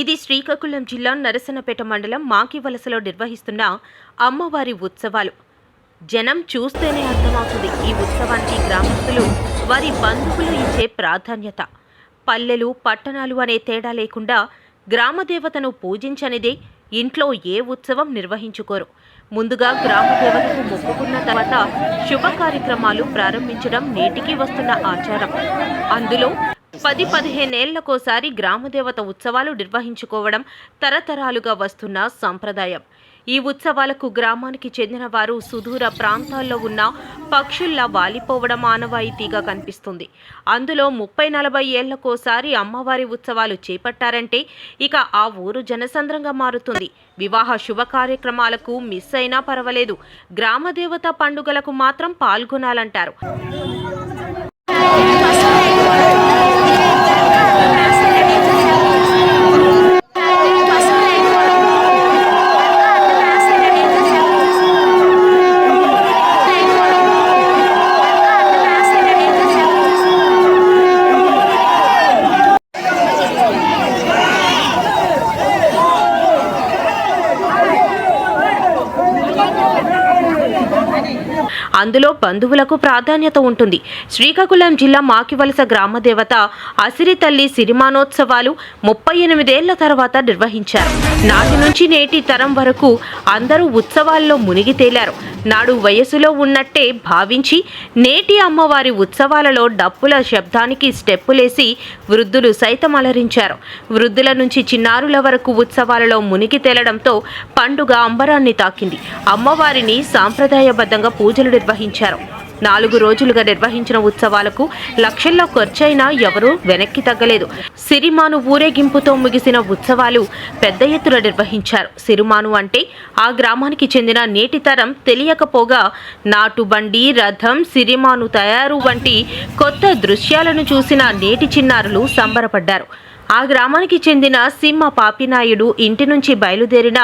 ఇది శ్రీకాకుళం జిల్లా నరసనపేట మండలం మాకివలసలో నిర్వహిస్తున్న అమ్మవారి ఉత్సవాలు. జనం చూస్తేనే అర్థమవుతుంది ఈ ఉత్సవానికి గ్రామస్తులు వారి బంధువులు ఇచ్చే ప్రాధాన్యత. పల్లెలు పట్టణాలు అనే తేడా లేకుండా గ్రామదేవతను పూజించనిదే ఇంట్లో ఏ ఉత్సవం నిర్వహించుకోరు. ముందుగా గ్రామదేవతకు మొక్కుకున్న తర్వాత శుభ కార్యక్రమాలు ప్రారంభించడం నేటికి వస్తున్న ఆచారం. అందులో పది పదిహేనేళ్ళకోసారి గ్రామదేవత ఉత్సవాలు నిర్వహించుకోవడం తరతరాలుగా వస్తున్న సంప్రదాయం. ఈ ఉత్సవాలకు గ్రామానికి చెందిన వారు సుదూర ప్రాంతాల్లో ఉన్న పక్షుల్లా వాలిపోవడం ఆనవాయితీగా కనిపిస్తుంది. అందులో ముప్పై నలభై ఏళ్ళకోసారి అమ్మవారి ఉత్సవాలు చేపట్టారంటే ఇక ఆ ఊరు జనసంద్రంగా మారుతుంది. వివాహ శుభ కార్యక్రమాలకు మిస్ అయినా పర్వాలేదు. గ్రామదేవత పండుగలకు మాత్రం పాల్గొనాలంటారు. అందులో బంధువులకు ప్రాధాన్యత ఉంటుంది. శ్రీకాకుళం జిల్లా మాకివలస గ్రామదేవత అసిరి తల్లి సిరిమానోత్సవాలు ముప్పై ఎనిమిదేళ్ళ తర్వాత నిర్వహించారు. నాటి నుంచి నేటి తరం వరకు అందరూ ఉత్సవాల్లో మునిగి తేలారు. నాడు వయసులో ఉన్నట్టే భావించి నేటి అమ్మవారి ఉత్సవాలలో డప్పుల శబ్దానికి స్టెప్పులేసి వృద్ధులు సైతం అలరించారు. వృద్ధుల నుంచి చిన్నారుల వరకు ఉత్సవాలలో మునిగి తేలడంతో పండుగ అంబరాన్ని తాకింది. అమ్మవారిని సాంప్రదాయబద్ధంగా పూజలు నిర్వహించారు. నాలుగు రోజులుగా నిర్వహించిన ఉత్సవాలకు లక్షల్లో ఖర్చైనా ఎవరూ వెనక్కి తగ్గలేదు. సిరిమాను ఊరేగింపుతో ముగిసిన ఉత్సవాలు పెద్ద ఎత్తున నిర్వహించారు. సిరిమాను అంటే ఆ గ్రామానికి చెందిన నేటి తరం తెలియకపోగా నాటుబండి రథం సిరిమాను తయారు వంటి కొత్త దృశ్యాలను చూసిన నేటి చిన్నారులు సంబరపడ్డారు. ఆ గ్రామానికి చెందిన సింహ పాపినాయుడు ఇంటి నుంచి బయలుదేరిన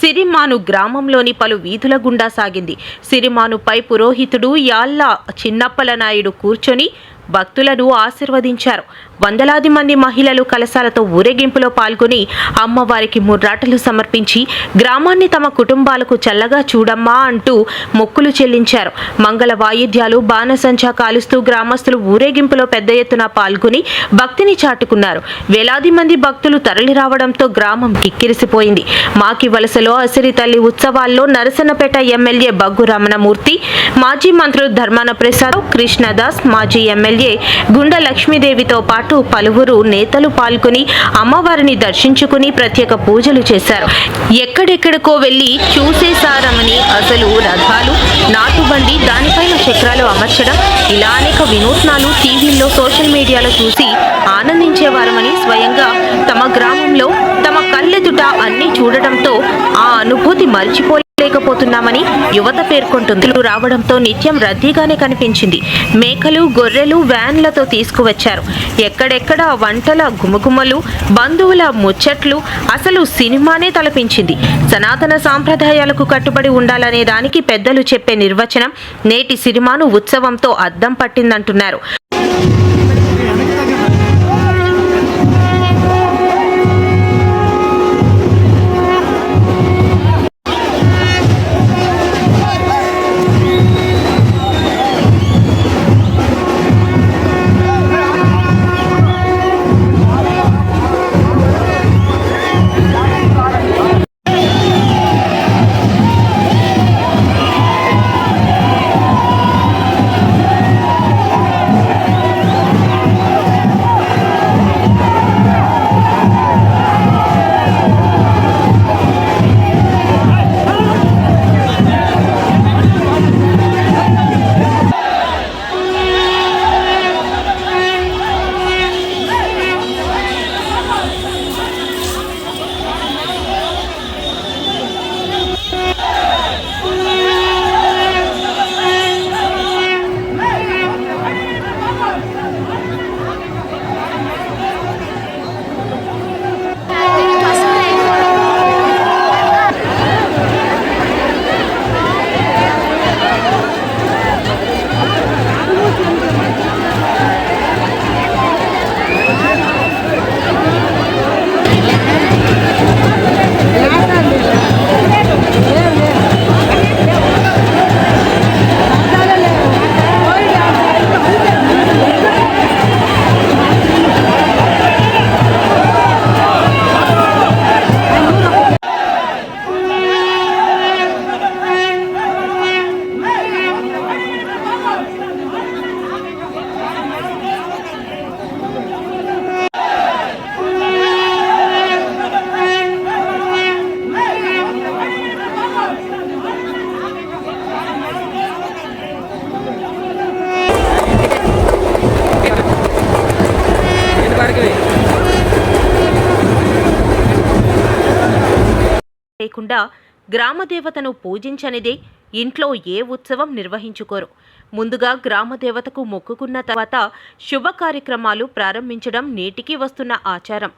సిరిమాను గ్రామంలోని పలు వీధుల గుండా సాగింది. సిరిమానుపై పురోహితుడు యాళ్ళ చిన్నప్పల నాయుడు కూర్చొని భక్తులను ఆశీర్వదించారు. వందలాది మంది మహిళలు కలశాలతో ఊరేగింపులో పాల్గొని అమ్మవారికి ముర్రాటలు సమర్పించి గ్రామాన్ని తమ కుటుంబాలకు చల్లగా చూడమ్మా అంటూ మొక్కులు చెల్లించారు. మంగళ వాయిద్యాలు బాణసంచా కాలుస్తూ గ్రామస్తులు ఊరేగింపులో పెద్ద ఎత్తున పాల్గొని భక్తిని చాటుకున్నారు. వేలాది మంది భక్తులు తరలి రావడంతో గ్రామం కిక్కిరిసిపోయింది. మాకి వలసలో అసిరి తల్లి ఉత్సవాల్లో నరసన్నపేట ఎమ్మెల్యే బగ్గు రమణమూర్తి మాజీ మంత్రులు ధర్మాన ప్రసాద్ కృష్ణదాస్ మాజీ ఎమ్మెల్యే గుండె లక్ష్మీదేవితో పాటు పలువురు నేతలు పాల్గొని అమ్మవారిని దర్శించుకుని ప్రత్యేక పూజలు చేశారు. ఎక్కడెక్కడికో వెళ్ళి చూసేసారమని అసలు రథాలు నాటుబండి దానిపైన చక్రాలు అమర్చడం ఇలా అనేక వినూత్నాలు టీవీల్లో సోషల్ మీడియాలో చూసి ఆనందించేవారమని స్వయంగా తమ గ్రామంలో తమ కళ్ళెదుట అన్నీ చూడటంతో ఆ అనుభూతి మర్చిపోయి లేకపోతున్నామని యువత పేర్కొంటుంది. రావడంతో నిత్యం రద్దీగానే కనిపించింది. మేకలు గొర్రెలు వ్యాన్లతో తీసుకువచ్చారు. ఎక్కడెక్కడ వంటల గుమగుమలు బంధువుల ముచ్చట్లు అసలు సినిమానే తలపించింది. సనాతన సాంప్రదాయాలకు కట్టుబడి ఉండాలనే దానికి పెద్దలు చెప్పే నిర్వచనం నేటి సినిమాను ఉత్సవంతో అద్దం పట్టిందంటున్నారు. లేకుండా గ్రామదేవతను పూజించనిదే ఇంట్లో ఏ ఉత్సవం నిర్వహించుకోరు. ముందుగా గ్రామదేవతకు మొక్కుకున్న తర్వాత శుభ కార్యక్రమాలు ప్రారంభించడం నేటికి వస్తున్న ఆచారం.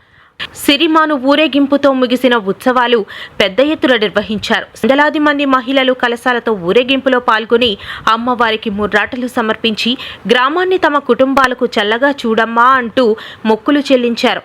సిరిమాను ఊరేగింపుతో ముగిసిన ఉత్సవాలు పెద్ద ఎత్తున నిర్వహించారు. వందలాది మంది మహిళలు కలశాలతో ఊరేగింపులో పాల్గొని అమ్మవారికి ముర్రాటలు సమర్పించి గ్రామాన్ని తమ కుటుంబాలకు చల్లగా చూడమ్మా అంటూ మొక్కులు చెల్లించారు.